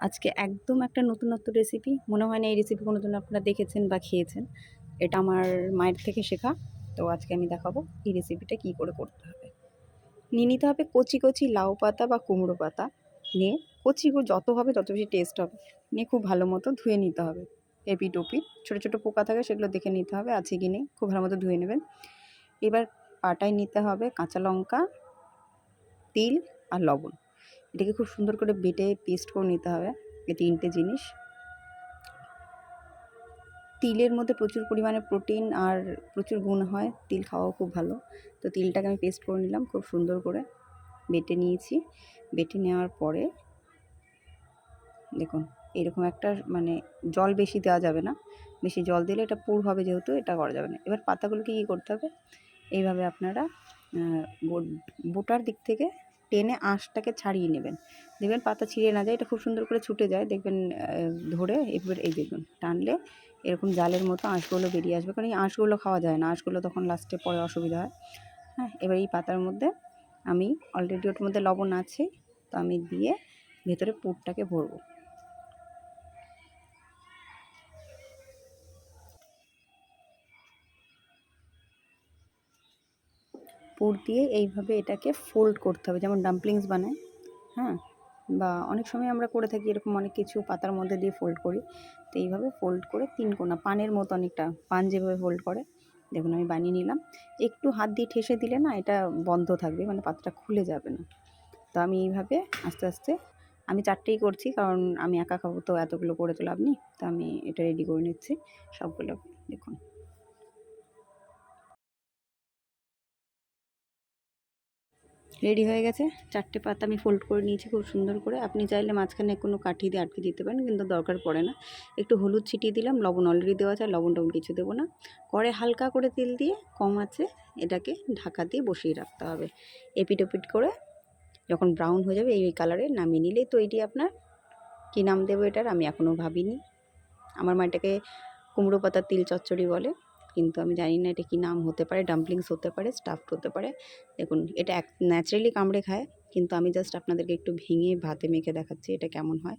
আজকে একদম একটা নতুনত্ব রেসিপি মনে হয় না এই রেসিপি কোনো দিন আপনারা দেখেছেন বা খেয়েছেন। এটা আমার মায়ের থেকে শেখা। তো আজকে আমি দেখাবো এই রেসিপিটা কী করে করতে হবে। নিয়ে নিতে হবে কচি কচি লাউ পাতা বা কুমড়ো পাতা। নিয়ে কচি যত হবে তত বেশি টেস্ট হবে। নিয়ে খুব ভালো মতো ধুয়ে নিতে হবে। এপি টপি ছোটো ছোটো পোকা থাকে সেগুলো দেখে নিতে হবে, আছে কি নেই, খুব ভালো মতো ধুয়ে নেবেন। এবার পাটায় নিতে হবে কাঁচা লঙ্কা, তিল আর লবণ। এটাকে খুব সুন্দর করে বেটে পেস্ট করে নিতে হবে এই তিনটে জিনিস। তিলের মধ্যে প্রচুর পরিমাণে প্রোটিন আর প্রচুর গুণ হয়, তিল খাওয়াও খুব ভালো। তো তিলটাকে আমি পেস্ট করে নিলাম, খুব সুন্দর করে বেটে নিয়েছি। বেটে নেওয়ার পরে দেখুন, এরকম একটা মানে জল বেশি দেওয়া যাবে না। বেশি জল দিলে এটা পুর হবে যেহেতু, এটা করা যাবে না। এবার পাতাগুলোকে কী করতে হবে? এইভাবে আপনারা বোটার দিক থেকে টেনে আঁশটাকে ছাড়িয়ে নেবেন। দেখবেন পাতা ছিঁড়ে না যায়, এটা খুব সুন্দর করে ছুটে যায়। দেখবেন ধরে এবার এই দেখবেন টানলে এরকম জালের মতো আঁশগুলো বেরিয়ে আসবে। কারণ এই আঁশগুলো খাওয়া যায় না, আঁশগুলো তখন লাস্টে পরে অসুবিধা হয়। হ্যাঁ এবার এই পাতার মধ্যে আমি অলরেডি ওটার মধ্যে লবণ আছে, তো আমি দিয়ে ভেতরে পুরটাকে ভরবো। পুর দিয়ে এইভাবে এটাকে ফোল্ড করতে হবে। যেমন ডাম্পলিংস বানায় হ্যাঁ? বা অনেক সময় আমরা করে থাকি, এরকম অনেক কিছু পাতার মধ্যে দিয়ে ফোল্ড করি। তো এইভাবে ফোল্ড করে তিন কোনা, পানের মতো অনেকটা পান যেভাবে ফোল্ড করে, দেখুন আমি বানিয়ে নিলাম। একটু হাত দিয়ে ঠেসে দিলে না এটা বন্ধ থাকবে মানে পাতাটা খুলে যাবে না। তো আমি এইভাবে আস্তে আস্তে, আমি চারটেই করছি, কারণ আমি একা খাব তো এতগুলো করে তো লাভ নেই। তো আমি এটা রেডি করে নিচ্ছি, সবগুলো, দেখুন। রেডি হয়ে গেছে। চারটে পাতা আমি ফোল্ড করে নিয়েছি খুব সুন্দর করে। আপনি চাইলে মাঝখানে কোনো কাঠি দিয়ে আটকে দিতে পারেন, কিন্তু দরকার পড়ে না। একটু হলুদ ছিটিয়ে দিলাম, লবণ অলরেডি দেওয়া আছে লবণ টবণ কিছু দেবো না। করে হালকা করে তেল দিয়ে কম আছে, এটাকে ঢাকা দিয়ে বসিয়ে রাখতে হবে। এপিট ওপিট করে যখন ব্রাউন হয়ে যাবে, এই কালারে নামিয়ে নিলেই তো এটি আপনার কী নাম দেবো এটার? আমি এখনও ভাবিনি। আমার মা এটাকে কুমড়ো পাতার তিল চচ্চড়ি বলে। কিন্তু আমি জানি না এটা কী নাম হতে পারে ডাম্পলিংস হতে পারে স্টাফড হতে পারে। দেখুন, এটা এক ন্যাচারালি কামড়ে খায়, কিন্তু আমি জাস্ট আপনাদেরকে একটু ভেঙে ভাতে মেখে দেখাচ্ছি এটা কেমন হয়।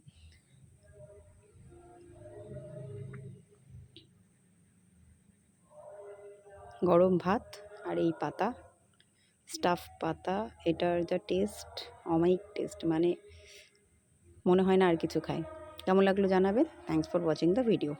গরম ভাত আর এই পাতা স্টাফ পাতা, এটার যা টেস্ট অমায়িক টেস্ট মানে মনে হয় না আর কিছু খায়। কেমন লাগল জানাবেন? Thanks for watching the video